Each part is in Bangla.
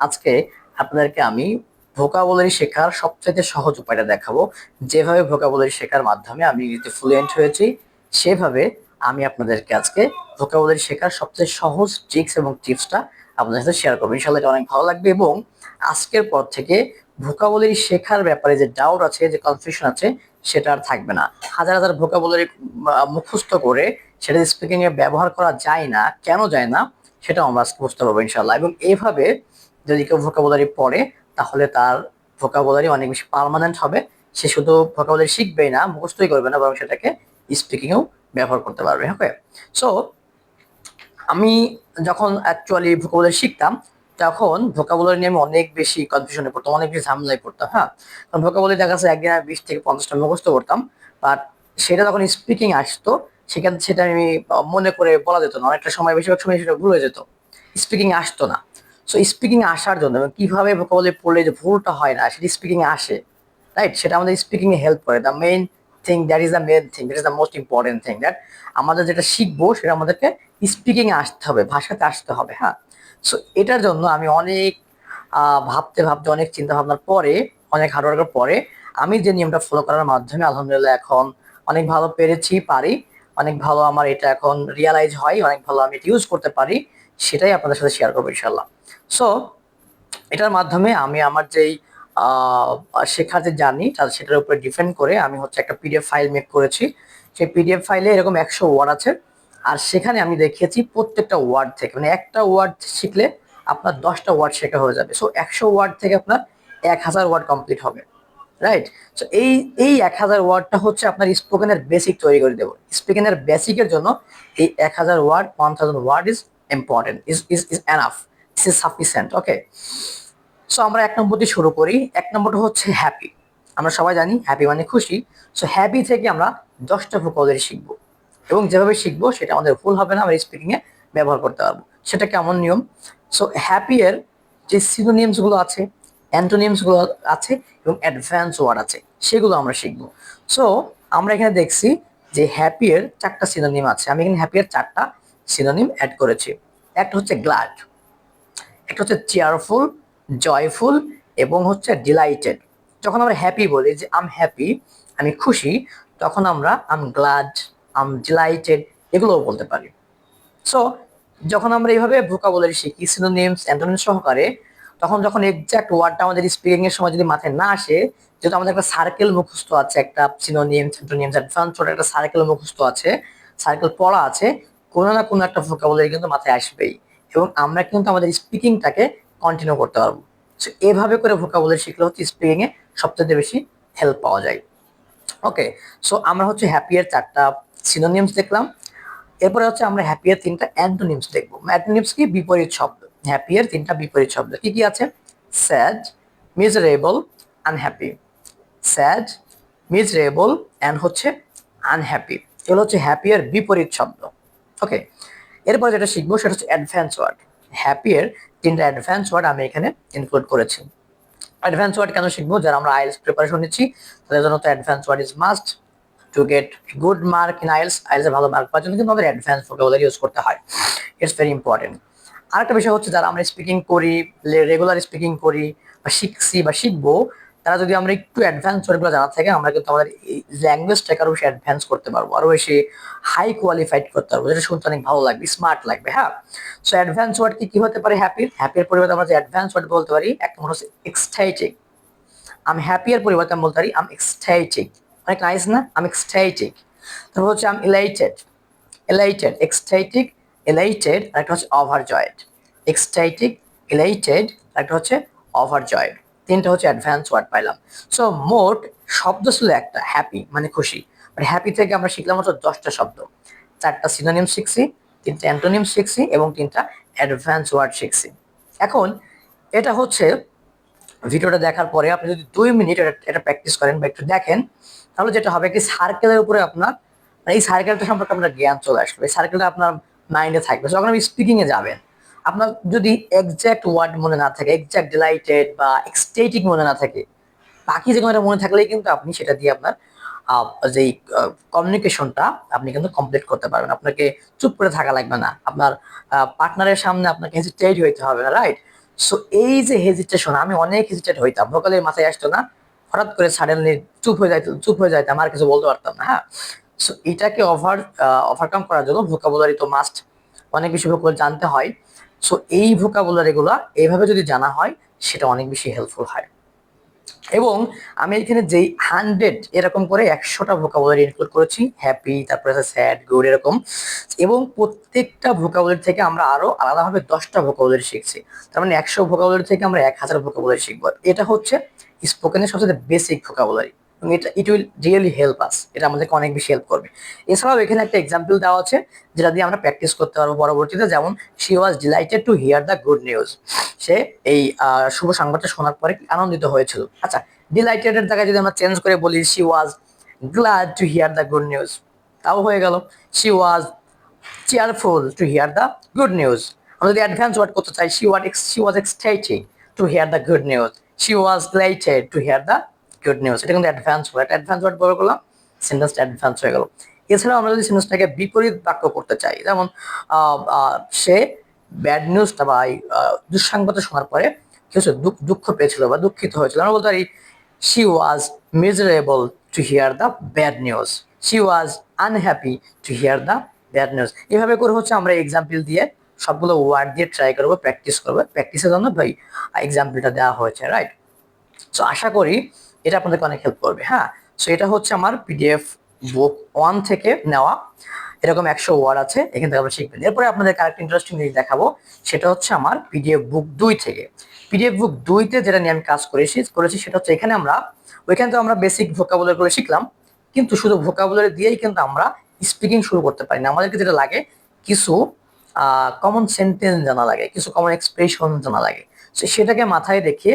আজকে আপনাদেরকে আমি ভোকাবুলারি শেখার সবচেয়ে সহজ উপায়টা দেখাবো। যেভাবে ভোকাবুলারি শেখার মাধ্যমে আমি ইংরেজিতে ফ্লুয়েন্ট হয়েছি, সেভাবে আমি আপনাদেরকে আজকে ভোকাবুলারি শেখার সবচেয়ে সহজ ট্রিক্স এবং টিপসটা আপনাদের সাথে শেয়ার করব। ইনশাল্লাহ এটা অনেক ভালো লাগবে এবং আজকের পর থেকে ভোকাবুলারি শেখার ব্যাপারে যে ডাউট আছে, যে কনফিউশন আছে, সেটা আর থাকবে না। হাজার হাজার ভোকাবুলারি মুখস্থ করে সেটা স্পিকিংয়ে ব্যবহার করা যায় না, কেন যায় না সেটা আমরা আজকে বুঝতে পারব ইনশাল্লাহ এবং এইভাবে যদি কেউ ভোকাবুলারি পড়ে, তাহলে তার ভোকাবুলারি অনেক বেশি পার্মানেন্ট হবে। সে শুধু ভোকাবুলারি শিখবেই না, মুখস্থই করবে না, বরং সেটাকে স্পিকিংয়েও ব্যবহার করতে পারবে ওকে সো আমি যখন অ্যাকচুয়ালি ভোকাবুলারি শিখতাম, তখন ভোকাবুলারি নিয়ে আমি অনেক বেশি কনফিউশনে পড়তাম, অনেক বেশি ঝামেলায় পড়তাম হ্যাঁ? কারণ ভোকাবুলারি দেখা যাচ্ছে একদিন আমি বিশ থেকে পঞ্চাশটা মুখস্থ করতাম বাট সেটা যখন স্পিকিং আসতো, সেখান সেটা আমি মনে করে বলা যেত না, অনেকটা সময়, বেশিরভাগ সময় সেটা ভুলে যেত। স্পিকিং আসতো না। সো স্পিকিং আসার জন্য এবং কীভাবে ভোকাবুলারি পড়লে যে ভুলটা হয় না, সেটা স্পিকিং আসে রাইট সেটা আমাদের স্পিকিং এ হেল্প করে। The main thing that is the main thing that is the most important thing that আমাদের যেটা শিখব, সেটা আমাদেরকে স্পিকিং আসতে হবে, ভাষাতে আসতে হবে হ্যাঁ? সো এটার জন্য আমি অনেক ভাবতে ভাবতে, অনেক চিন্তা ভাবনার পরে, অনেক হার্ডওয়ার্কের পরে, আমি যে নিয়মটা ফলো করার মাধ্যমে, আলহামদুলিল্লাহ এখন অনেক ভালো পেরেছি, পারি। অনেক ভালো আমার এটা এখন রিয়ালাইজ হয়, অনেক ভালো আমি এটা ইউজ করতে পারি, সেটাই আপনাদের সাথে শেয়ার করব ইনশাল্লাহ সো এটার মাধ্যমে আমি আমার যেই শেখার যে জার্নি তার সেটার উপরে ডিপেন্ড করে আমি হচ্ছে একটা পিডিএফ ফাইল মেক করেছি। সেই পিডিএফ ফাইলে এরকম একশো ওয়ার্ড আছে। আর সেখানে আমি দেখিয়েছি প্রত্যেকটা ওয়ার্ড থেকে। মানে একটা ওয়ার্ড শিখলে আপনার দশটা ওয়ার্ড শেখা হয়ে যাবে। সো একশো ওয়ার্ড থেকে আপনার এক হাজার ওয়ার্ড কমপ্লিট হবে। রাইট সো এই এই এক হাজার ওয়ার্ডটা হচ্ছে আপনার স্পোকেনের বেসিক তৈরি করে দেবো। স্পোকেনের বেসিকের জন্য এই এক হাজার word one thousand word is important is is is enough is sufficient okay so আমরা এক নম্বর দিয়ে শুরু করি। এক নম্বরটা হচ্ছে হ্যাপি আমরা সবাই জানি হ্যাপি মানে খুশি। সো হ্যাপি থেকে আমরা দশটা ভোকাবুলারি শিখব। এবং যেভাবে শিখব, সেটা আমাদের ভুল হবে না, আমরা স্পিকিংয়ে ব্যবহার করতে পারব। সেটা কেমন নিয়ম? সো হ্যাপি এর যে সিনোনিয়ামসগুলো আছে অ্যান্টোনিয়ামসগুলো আছে এবং অ্যাডভান্স ওয়ার্ড আছে, সেগুলো আমরা শিখব। সো আমরা এখানে দেখছি যে হ্যাপি এর চারটা সিনোনিম আছে। আমি এখানে হ্যাপি এর চারটা সিনোনিম অ্যাড করেছি। একটা হচ্ছে গ্লাড একটা হচ্ছে চেয়ারফুল জয়ফুল এবং হচ্ছে ডিলাইটেড যখন আমরা হ্যাপি বলি, যে আম হ্যাপি আমি খুশি, তখন আমরা আম গ্লাড আম ডিলাইটেড এগুলোও বলতে পারি। সো যখন আমরা এইভাবে ভোকাবুলারি শিখি সিনোনিমস অ্যান্টোনিম সহকারে, তখন যখন এক্সাক্ট ওয়ার্ডটা আমাদের স্পিকিং এর সময় যদি মাথায় না আসে, যেহেতু আমাদের একটা সার্কেল মুখস্থ আছে, একটা সিনোনিমস অ্যান্টোনিমস অ্যাডভান্স একটা সার্কেল মুখস্থ আছে সার্কেল পড়া আছে, কোনো না কোনো একটা ভোকাবুলারি কিন্তু মাথায় আসবেই। এবং আমরা কিন্তু আমাদের স্পিকিংটাকে কন্টিনিউ করতে পারব। সো এভাবে করে ভোকাবুলারি শিখলে হচ্ছে স্পিকিং এ সবচেয়ে বেশি হেল্প পাওয়া যায়। ওকে সো আমরা হচ্ছে হ্যাপিয়ার চারটা সিনোনিমস দেখলাম। এরপরে হচ্ছে আমরা হ্যাপিয়ার তিনটা অ্যান্টোনিমস দেখব। অ্যান্টোনিমস কি? বিপরীত শব্দ। হ্যাপিয়ার তিনটা বিপরীত শব্দ। কি কি আছে? Sad miserable unhappy sad miserable and হচ্ছে আনহ্যাপি এগুলো হচ্ছে হ্যাপিয়ার বিপরীত শব্দ। ওকে এরপর যেটা শিখব সেটা হচ্ছে অ্যাডভান্স ওয়ার্ড হ্যাপিয়ার তিনটা অ্যাডভান্স ওয়ার্ড আমি এখানে ইনক্লুড করেছি। অ্যাডভান্স ওয়ার্ড কেন শিখব? যারা আমরা আইএলস প্রিপারেশন নিচ্ছি, তাদের জন্য তো advance word is must to get good mark in IELTS আইএলসে ভালো মার্ক পাওয়ার জন্য কিন্তু আমাদের অ্যাডভান্স ভোকাবুলারি ইউজ করতে হয়। ইটস ভেরি ইম্পর্টেন্ট আরেকটা বিষয় হচ্ছে যারা আমরা স্পিকিং করি রেগুলার স্পিকিং করি বা শিখছি বা শিখব তারা যদি আমরা একটু অ্যাডভান্স ওয়ার্ডগুলো জানা থাকে, আমরা কিন্তু আমাদের এই ল্যাঙ্গুয়েজটাকে আরও বেশি অ্যাডভান্স করতে পারব, আরও বেশি হাই কোয়ালিফাইড করতে পারব, যেটা শুনতে অনেক ভালো লাগবে স্মার্ট লাগবে হ্যাঁ? সো অ্যাডভান্স ওয়ার্ড কি কি হতে পারে হ্যাপির হ্যাপির পরিবর্তে আমরা যে অ্যাডভান্স ওয়ার্ড বলতে পারি, এক নম্বর হচ্ছে এক্সটাইটিক আমি হ্যাপিয়ার পরিবর্তে আমি বলতে পারি আম এক্সটাইটিক অনেক নাইস না? আম এক্সটাইটিক তারপর হচ্ছে আম এলাইটেড এলাইটেড এক্সটাইটিক এলাইটেড আর একটা হচ্ছে ওভার জয়েড এক্সটাইটিক এলাইটেড আর একটা হচ্ছে ওভার জয়েড তিনটা হচ্ছে অ্যাডভান্স ওয়ার্ড পাইলাম। সো মোট শব্দ ছিল একটা হ্যাপি মানে খুশি। মানে হ্যাপি থেকে আমরা শিখলাম হচ্ছে দশটা শব্দ। চারটা সিনোনিম শিখছি, তিনটা অ্যান্টোনিম শিখছি এবং তিনটা অ্যাডভান্স ওয়ার্ড শিখছি। এখন, এটা হচ্ছে ভিডিওটা দেখার পরে আপনি যদি দুই মিনিট এটা প্র্যাকটিস করেন বা একটু দেখেন, তাহলে যেটা হবে কি সার্কেলের উপরে আপনার মানে এই সার্কেলটা সম্পর্কে আপনার জ্ঞান চলে আসবে। এই সার্কেলটা আপনার মাইন্ডে থাকবে। যখন আপনি স্পিকিংয়ে যাবেন আপনার যদি এক্সাক্ট ওয়ার্ড মনে না থাকে এক্সাক্ট ডিলাইটেড বা এক্সটেটিক মনে না থাকে, বাকি যে কোনো মনে থাকলেই কিন্তু আপনি সেটা দিয়ে আপনার যেই কমিউনিকেশনটা আপনি কিন্তু কমপ্লিট করতে পারবেন। আপনাকে চুপ করে থাকা লাগবে না। আপনার পার্টনারের সামনে আপনাকে হেজিটেট হইতে হবে না রাইট সো এই যে হেজিটেশন আমি অনেক হেজিটেট হইতাম। ভোকালের মাথায় আসতো না, হঠাৎ করে সাডেনলি চুপ হয়ে যাইতো চুপ হয়ে যাইতাম, আর কিছু বলতে পারতাম না হ্যাঁ? সো এটাকে ওভার ওভারকাম করার জন্য ভোকাবুলারি তো মাস্ট অনেক বেশি ভোকাবুলারি জানতে হয়। সো এই ভোকাবুলারিগুলো এইভাবে যদি জানা হয়, সেটা অনেক বেশি হেল্পফুল হয়। এবং আমি এখানে যেই হান্ড্রেড এরকম করে একশোটা ভোকাবুলারি ইনক্লুড করেছি হ্যাপি তারপরে স্যাড গুড এরকম। এবং প্রত্যেকটা ভোকাবুলারি থেকে আমরা আরও আলাদাভাবে দশটা ভোকাবুলারি শিখছি। তার মানে একশো ভোকাবুলারি থেকে আমরা এক হাজার ভোকাবুলারি শিখব। এটা হচ্ছে স্পোকেনের সবচেয়ে বেসিক ভোকাবুলারি এবং এটা it will really help us এটা আমাদেরকে অনেক বেশি হেল্প করবে। এছাড়াও এখানে একটা এক্সাম্পল দেওয়া আছে, যেটা দিয়ে আমরা প্র্যাকটিস করতে পারব পরবর্তীতে। যেমন she was delighted to hear the good news সে এই শুভ সংবাদটা শোনার পরে আনন্দিত হয়েছিল? আচ্ছা ডিলাইটেড এর জায়গায় যদি আমরা চেঞ্জ করে বলি she was glad to hear the good news তাও হয়ে গেল। She was cheerful to hear the good news আমরা যদি অ্যাডভান্স ওয়ার্ড করতে চাই she was she was excited to hear the good news she was delighted to hear the good news এটা কিন্তু অ্যাডভান্স ওয়ার্ড অ্যাডভান্স ওয়ার্ড ব্যবহার করলাম সেন্টেন্সটা অ্যাডভান্স হয়ে গেল। এছাড়াও আমরা যদি সেন্টেন্সটাকে বিপরীত বাক্য করতে চাই, যেমন সে ব্যাড নিউজটা বা দুঃসংবাদটা শোনার পরে কি হচ্ছে দুঃখ- দুঃখ পেয়েছিল বা দুঃখিত হয়েছিল। আমরা বলতে পারি she was miserable to hear the bad news she was unhappy to hear the bad news এভাবে করে হচ্ছে আমরা এক্সাম্পল দিয়ে সবগুলো ওয়ার্ড দিয়ে ট্রাই করব প্র্যাকটিস করব। প্র্যাকটিসের জন্য ভাই এক্সাম্পলটা দেওয়া হয়েছে রাইট সো আশা করি এটা আপনাদেরকে অনেক হেল্প করবে হ্যাঁ? সো এটা হচ্ছে আমার পিডিএফ বুক ওয়ান থেকে নেওয়া। এরকম একশো ওয়ার্ড আছে, এখান থেকে আপনারা শিখবেন। এরপরে আপনাদের আরেকটা ইন্টারেস্টিং জিনিস দেখাবো, সেটা হচ্ছে আমার পিডিএফ বুক দুই থেকে। পিডিএফ বুক দুইতে যেটা নিয়ে আমি কাজ করেছি করেছি সেটা হচ্ছে এখানে আমরা, ওইখানে তো আমরা বেসিক ভোকাবুলারি করে শিখলাম, কিন্তু শুধু ভোকাবুলারি দিয়েই কিন্তু আমরা স্পিকিং শুরু করতে পারি না। আমাদেরকে যেটা লাগে, কিছু কমন সেন্টেন্স জানা লাগে, কিছু কমন এক্সপ্রেশন জানা লাগে। সেটাকে মাথায় রেখে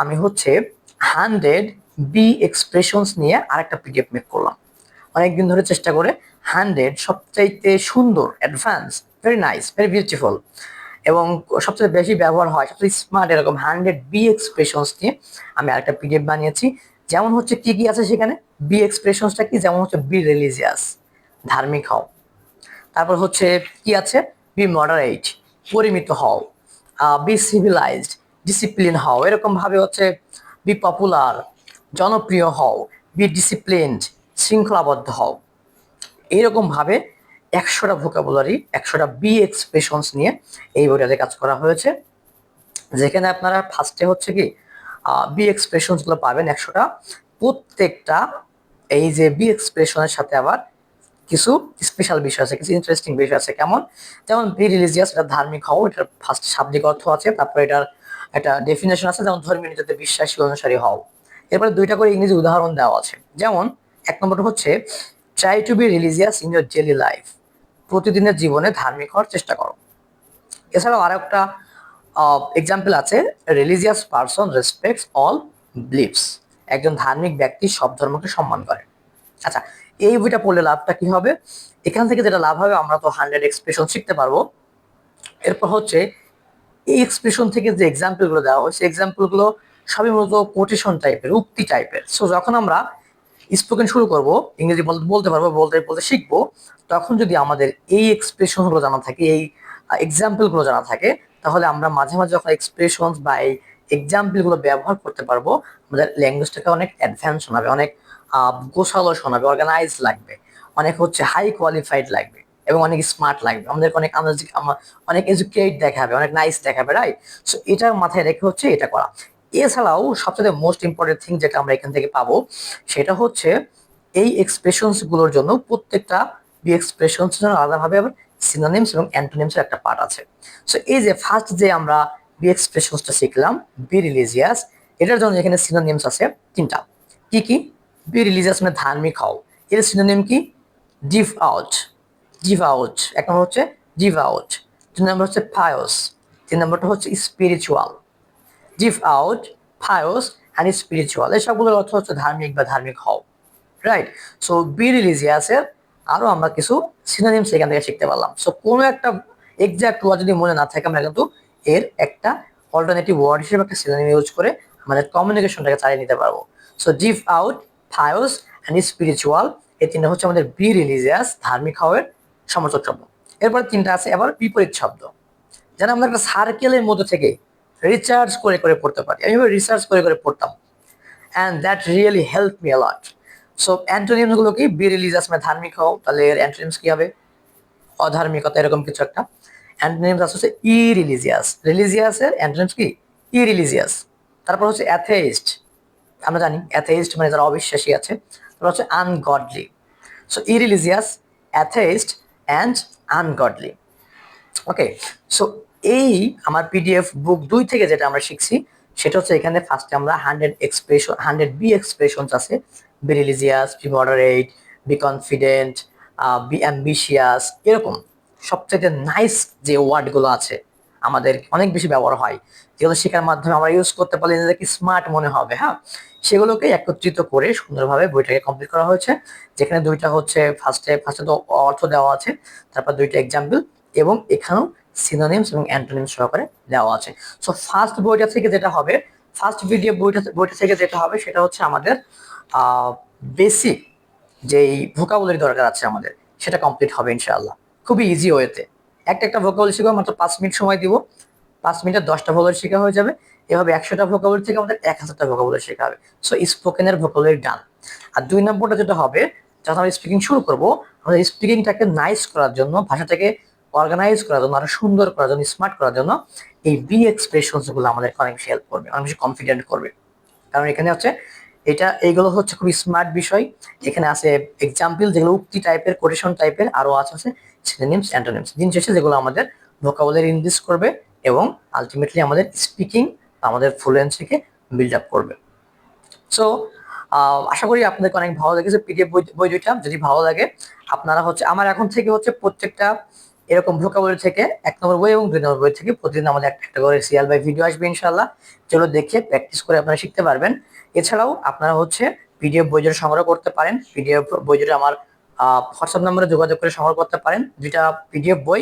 আমি হচ্ছে হান্ড্রেড বি এক্সপ্রেশনস নিয়ে আরেকটা পিডিএফ মেক করলাম। অনেকদিন ধরে চেষ্টা করে হান্ড্রেড সবচাইতে সুন্দর advance very nice very beautiful এবং সবচেয়ে বেশি ব্যবহার হয়, সবচেয়ে স্মার্ট এরকম হান্ড্রেড বি এক্সপ্রেশনস নিয়ে আমি আরেকটা পিডিএফ বানিয়েছি। যেমন হচ্ছে কি কি আছে সেখানে? বি এক্সপ্রেশনসটা কি? যেমন হচ্ছে বি রিলিজিয়াস ধার্মিক হও। তারপর হচ্ছে কি আছে? বি মডারেট পরিমিত হও। বি সিভিলাইজড ডিসিপ্লিন হও। এরকম ভাবে হচ্ছে বি পপুলার জনপ্রিয় হও বি ডিসিপ্লিনড শৃঙ্খলাবদ্ধ হও। এইরকম ভাবে একশোটা ভোকাবুলারি একশোটা বি এক্সপ্রেশনস নিয়ে এই বইটাতে কাজ করা হয়েছে। যেখানে আপনারা ফার্স্টে হচ্ছে কি বি এক্সপ্রেশনসগুলো পাবেন একশোটা। প্রত্যেকটা, এই যে বি এক্সপ্রেশনের সাথে আবার কিছু স্পেশাল বিষয় আছে, কিছু ইন্টারেস্টিং বিষয় আছে। কেমন? যেমন বি রিলিজিয়াস এটা ধার্মিক হও, এটার ফার্স্ট শাব্দিক অর্থ আছে। তারপর এটার একটা ডেফিনেশন আছে, যেমন ধর্মীয় নীতিতে বিশ্বাসী অনুসারী হও। এরপরে দুইটা করে ইংরেজি উদাহরণ দেওয়া আছে। যেমন, এক নম্বরটা হচ্ছে try to be religious in your daily life প্রতিদিনের জীবনে ধার্মিক হওয়ার চেষ্টা করো। এছাড়াও আর একটা এক্সাম্পল আছে religious person respects all beliefs একজন ধার্মিক ব্যক্তি সব ধর্মকে সম্মান করে। আচ্ছা এই বইটা পড়লে লাভটা কি হবে? এখান থেকে যেটা লাভ হবে, আমরা তো হান্ড্রেড এক্সপ্রেশন শিখতে পারব। এরপর হচ্ছে, এই এক্সপ্রেশন থেকে যে এক্সাম্পলগুলো দেওয়া হয়, সেই গুলো সবই মূলত কোটেশন টাইপের উক্তি টাইপের সো যখন আমরা স্পোকেন শুরু করব, ইংরেজি বল- বলতে পারব, বলতে বলতে শিখব, তখন যদি আমাদের এই এক্সপ্রেশনগুলো জানা থাকে, এই এক্সাম্পলগুলো জানা থাকে, তাহলে আমরা মাঝে মাঝে যখন এক্সপ্রেশন বা এই এক্সাম্পলগুলো ব্যবহার করতে পারব, আমাদের ল্যাঙ্গুয়েজটাকে অনেক অ্যাডভান্স শোনাবে, অনেক গোছালো শোনাবে অর্গানাইজ লাগবে, অনেক হচ্ছে হাই কোয়ালিফাইড লাগবে এবং অনেক স্মার্ট লাগবে। আমাদের অনেক অনেক এডুকেট দেখাবে, অনেক নাইস দেখাবে রাইট সো এটা মাথায় রেখে হচ্ছে এটা করা। এছাড়াও সবচেয়ে মোস্ট ইম্পর্টেন্ট থিং যেটা আমরা এখান থেকে পাবো, সেটা হচ্ছে এই এক্সপ্রেশনসগুলোর জন্য প্রত্যেকটা বি এক্সপ্রেশনস জন্য আলাদাভাবে আবার সিনোনিমস এবং অ্যান্টোনিমস এর একটা পার্ট আছে। সো এই যে ফার্স্ট যে আমরা বি এক্সপ্রেশনসটা শিখলাম বি রিলিজিয়াস এটার জন্য এখানে সিনোনিমস আছে তিনটা। কি কি? বি রিলিজিয়াস মানে ধার্মিক হও। এর সিনোনিম কি? ডিভ আউট ডিভ আউট এক নম্বর হচ্ছে ডিভ আউট দুই নম্বর হচ্ছে পায়স তিন নম্বরটা হচ্ছে spiritual devout pious and spiritual এই সবগুলোর অর্থ হচ্ছে ধার্মিক বা ধার্মিক হও। রাইট সো বি রিলিজিয়াসের আরও আমরা কিছু সিনোনিমস এখান থেকে শিখতে পারলাম। সো কোনো একটা এক্সাক্ট ওয়ার্ড যদি মনে না থাকে, আমরা কিন্তু এর একটা অল্টারনেটিভ ওয়ার্ড হিসেবে একটা সিনোনিম ইউজ করে আমাদের কমিউনিকেশনটাকে চালিয়ে নিতে পারব। So devout pious and spiritual এই তিনটা হচ্ছে আমাদের বি রিলিজিয়াস ধার্মিক হওয়ের সমর্থক শব্দ। এরপরে তিনটা আছে আবার বিপরীত শব্দ। যেন আমরা একটা সার্কেলের মধ্যে থেকে রিচার্জ করে করে পড়তে পারি। আমি রিসার্চ করে করে পড়তাম। And that really help me a lot so অ্যান্টোনিয়ামসগুলো কি? বি রিলিজিয়াস মানে ধার্মিক হও, তাহলে এর অ্যান্টোনিয়ামস কী হবে? অধার্মিকতা, এরকম কিছু একটা। অ্যান্টোনিয়ামস আছে হচ্ছে ই রিলিজিয়াস রিলিজিয়াসের অ্যান্টোনিয়ামস কি? ই রিলিজিয়াস তারপর হচ্ছে অ্যাথেইস্ট আমরা জানি অ্যাথেইস্ট মানে যারা অবিশ্বাসী আছে। তারপর হচ্ছে ungodly so irreligious atheist and ungodly okay so এই আমার পিডিএফ বুক দুই থেকে যেটা আমরা শিখছি, সেটা হচ্ছে এখানে ফার্স্টে আমরা hundred expression hundred be expressions আছে। Be religious be moderate be confident be ambitious এরকম। সবচেয়ে নাইস যে ওয়ার্ডগুলো আছে, আমাদের অনেক বেশি ব্যবহার হয়। যেগুলো শেখার মাধ্যমে আমরা ইউজ করতে পারলে নিজেদেরকে স্মার্ট মনে হবে হ্যাঁ? সেগুলোকে একত্রিত করে সুন্দরভাবে বইটাকে কমপ্লিট করা হয়েছে। যেখানে দুইটা হচ্ছে ফার্স্টে ফার্স্টে তো অর্থ দেওয়া আছে, তারপর দুইটা এক্সাম্পল এবং এখানেও সিনোনিমস এবং অ্যান্টোনিমস সহকারে দেওয়া আছে। সো ফার্স্ট বইটা থেকে যেটা হবে ফার্স্ট ভিডিও বইটা বইটা থেকে যেটা হবে সেটা হচ্ছে আমাদের বেসিক যেই ভোকাবুলারি দরকার আছে আমাদের, সেটা কমপ্লিট হবে ইনশাআল্লাহ। খুবই ইজি ওয়েতে। একটা একটা ভোকাবুলারি শিখব, মাত্র পাঁচ মিনিট সময় দিব। পাঁচ মিনিটে দশটা ভোকাবুলারি শেখা হয়ে যাবে। এভাবে একশোটা ভোকাবুলারি থেকে আমাদের এক হাজারটা ভোকাবুলারি শেখা হবে। সো স্পোকেনের ভোকাবুলারি ডান আর দুই নম্বরটা যেটা হবে, যখন আমরা স্পিকিং শুরু করব, আমাদের স্পিকিংটাকে নাইস করার জন্য ভাষাটাকে অর্গানাইজ করার জন্য, আরও সুন্দর করার জন্য স্মার্ট করার জন্য এই বি এক্সপ্রেশনসগুলো আমাদের অনেক হেল্প করবে, অনেক বেশি কনফিডেন্ট করবে। কারণ এখানে হচ্ছে, এটা, এইগুলো হচ্ছে খুবই স্মার্ট বিষয়। এখানে আছে এক্সাম্পল যেগুলো উক্তি টাইপের কোটেশন টাইপের আরও আছে হচ্ছে সিনোনিমস অ্যান্টোনিমস দিন শেষে যেগুলো আমাদের ভোকাবুলারি ইনক্রিজ করবে এবং আলটিমেটলি আমাদের স্পিকিং আমাদের ফ্লুয়েন্সিকে বিল্ড আপ করবে। সো আশা করি আপনাদেরকে অনেক ভালো লেগেছে পিডিএফ বই বই দুইটা যদি ভালো লাগে, আপনারা হচ্ছে, আমার এখন থেকে হচ্ছে প্রত্যেকটা এরকম ভোকাবুলারি থেকে এক নম্বর বই এবং দুই নম্বর বই থেকে প্রতিদিন আমাদের একটা একটা করে সিরিয়াল বাই ভিডিও আসবে ইনশাল্লাহ যেগুলো দেখে প্র্যাকটিস করে আপনারা শিখতে পারবেন। এছাড়াও আপনারা হচ্ছে পিডিএফ বই জোড়া সংগ্রহ করতে পারেন। পিডিএফ বই জোড়া আমার হোয়াটসঅ্যাপ নম্বরে যোগাযোগ করে সংগ্রহ করতে পারেন। দুইটা পিডিএফ বই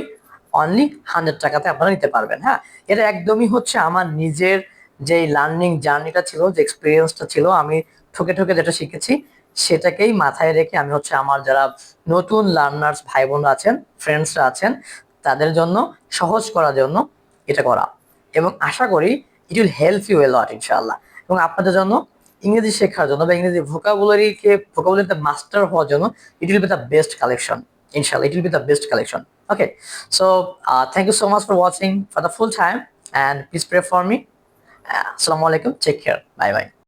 অনলি হান্ড্রেড টাকাতে আপনারা নিতে পারবেন হ্যাঁ? এটা একদমই হচ্ছে আমার নিজের যে লার্নিং জার্নিটা ছিল, যে এক্সপিরিয়েন্সটা ছিল, আমি ঠকে ঠকে যেটা শিখেছি সেটাকেই মাথায় রেখে আমি হচ্ছে আমার যারা নতুন লার্নার্স ভাই বোনরা আছেন ফ্রেন্ডসরা আছেন তাদের জন্য সহজ করার জন্য এটা করা। এবং আশা করি it will help you a lot ইনশাআল্লাহ। এবং আপনাদের জন্য ইংরেজি শেখার জন্য বা ইংরেজি ভোকাবুলারিকে ভোকাবুলারিতে মাস্টার হওয়ার জন্য it will be the best collection ইনশাআল্লাহ। It will be the best collection okay so thank you so much for watching for for full and please pray for me uh, assalamu alaikum take care bye bye